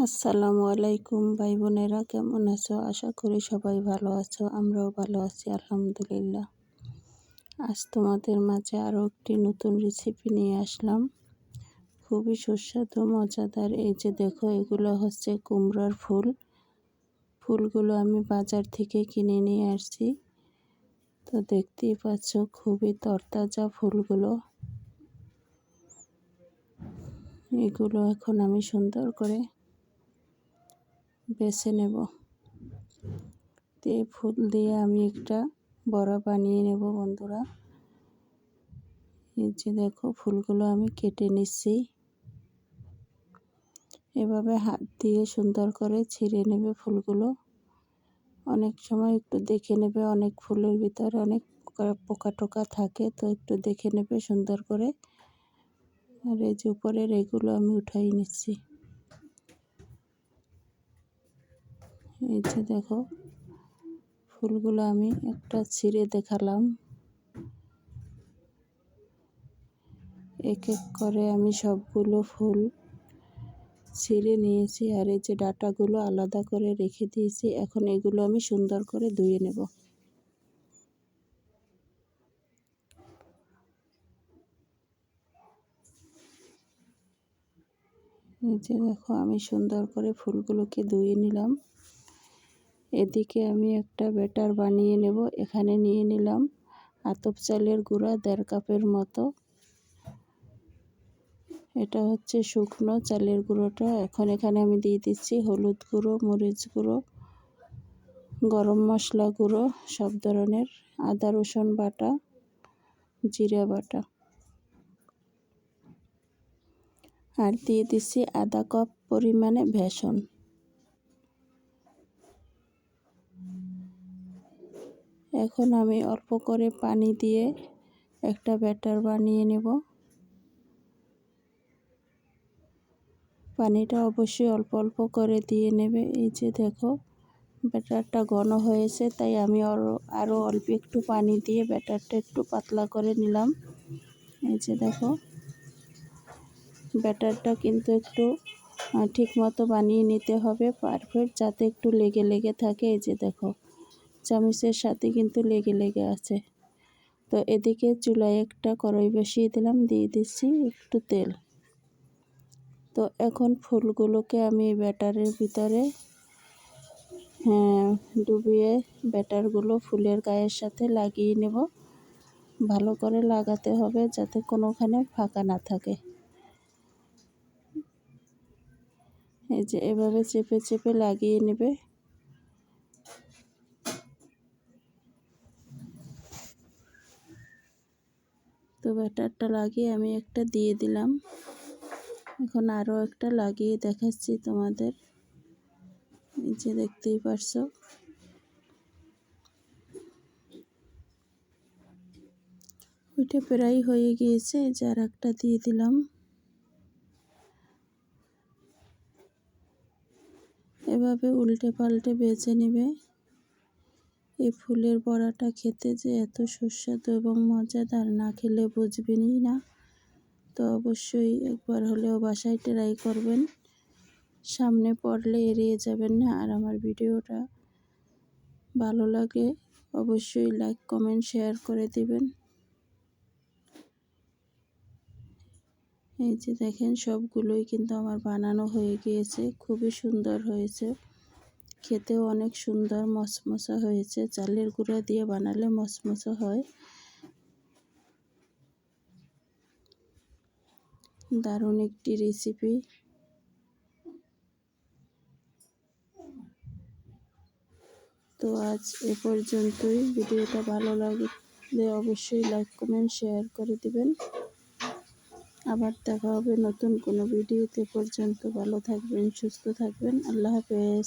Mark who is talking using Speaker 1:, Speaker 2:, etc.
Speaker 1: আসসালামু আলাইকুম ভাই বোনেরা কেমন আছো? আশা করি সবাই ভালো আছো, আমরাও ভালো আছি, আলহামদুলিল্লাহ। আজ তোমাদের মাঝে আরও একটি নতুন রেসিপি নিয়ে আসলাম। খুবই সুস্বাদু, মজাদার। এই যে দেখো, এগুলো হচ্ছে কুমড়োর ফুল। ফুলগুলো আমি বাজার থেকে কিনে নিয়ে আসছি। তো দেখতেই পাচ্ছ, খুবই তরতাজা ফুলগুলো। এগুলো এখন আমি সুন্দর করে বেছে নেব। দিয়ে ফুল দিয়ে আমি একটা বড়া বানিয়ে নেব বন্ধুরা। এই যে দেখো, ফুলগুলো আমি কেটে নিচ্ছি। এভাবে হাত দিয়ে সুন্দর করে ছিঁড়ে নেবে ফুলগুলো। অনেক সময় একটু দেখে নেবে, অনেক ফুলের ভিতরে অনেক পোকা টোকা থাকে, তো একটু দেখে নেবে সুন্দর করে। আর এই যে উপরের এগুলো আমি উঠাই নিচ্ছি। এই যে দেখো, ফুলগুলো আমি একটা ছিঁড়ে দেখালাম। এক এক করে আমি সবগুলো ফুল ছিঁড়ে নিয়েছি আর এই যে ডাটাগুলো আলাদা করে রেখে দিয়েছি। এখন এগুলো আমি সুন্দর করে ধুয়ে নেব। এই যে দেখো, আমি সুন্দর করে ফুলগুলোকে ধুয়ে নিলাম। এদিকে আমি একটা ব্যাটার বানিয়ে নেব, এখানে নিয়ে নিলাম আতপ চালের গুঁড়া দেড় কাপের মতো। এটা হচ্ছে শুকনো চালের গুঁড়োটা। এখন এখানে আমি দিয়ে দিচ্ছি হলুদ গুঁড়ো, মরিচ গুঁড়ো, গরম মশলা গুঁড়ো, সব ধরনের আদা, রসুন বাটা, জিরা বাটা। আর দিয়ে দিচ্ছি আধা কাপ পরিমাণে বেসন। এখন আমি অল্প করে পানি দিয়ে একটা ব্যাটার বানিয়ে নেব। পানিটা অবশ্যই অল্প অল্প করে দিয়ে নেবে। এই যে দেখো, ব্যাটারটা ঘন হয়েছে, তাই আমি আরও আরও অল্প একটু পানি দিয়ে ব্যাটারটা একটু পাতলা করে নিলাম। এই যে দেখো, ব্যাটারটা কিন্তু একটু ঠিক মতো বানিয়ে নিতে হবে, পারফেক্ট, যাতে একটু লেগে লেগে থাকে। এই যে দেখো চামচের সাথে কিন্তু লেগে লেগে আছে। তো এদিকে চুলায় একটা কড়াই বসিয়ে দিলাম, দিয়ে দিচ্ছি একটু তেল। তো এখন ফুলগুলোকে আমি ব্যাটারের ভিতরে হ্যাঁ ডুবিয়ে ব্যাটারগুলো ফুলের গায়ের সাথে লাগিয়ে নেব। ভালো করে লাগাতে হবে যাতে কোনোখানে ফাঁকা না থাকে। এই যে এভাবে চেপে চেপে লাগিয়ে নেবে তো ব্যাটারটা লাগিয়ে আমি একটা দিয়ে দিলাম। এখন আরও একটা লাগিয়ে দেখাচ্ছি তোমাদের। এই যে দেখতেই পারছ। ওইটা প্রায় হয়ে গিয়েছে যে আর একটা দিয়ে দিলাম। এভাবে উল্টে পাল্টে বেছে নেবে। এই ফুলের বড়াটা খেতে যে এত সুস্বাদু এবং মজাদার না খেলে বুঝবেনই না। তো অবশ্যই একবার হলেও বাসায় ট্রাই করবেন। সামনে পড়লে এড়িয়ে যাবেন না। আর আমার ভিডিওটা ভালো লাগে অবশ্যই লাইক কমেন্ট শেয়ার করে দিবেন। এই যে দেখেন সবগুলোই কিন্তু আমার বানানো হয়ে গিয়েছে। খুবই সুন্দর হয়েছে। খেতেও অনেক সুন্দর মশমশা হয়েছে। চালের গুঁড়া দিয়ে বানালে মশমশা হয়। দারুণ একটি রেসিপি তো আজ এ পর্যন্তই। ভিডিওটা ভালো লাগলে অবশ্যই লাইক কমেন্ট শেয়ার করে দিবেন। আবার দেখা হবে নতুন কোনো ভিডিওতে পর্যন্ত ভালো থাকবেন, সুস্থ থাকবেন। আল্লাহ হাফেজ।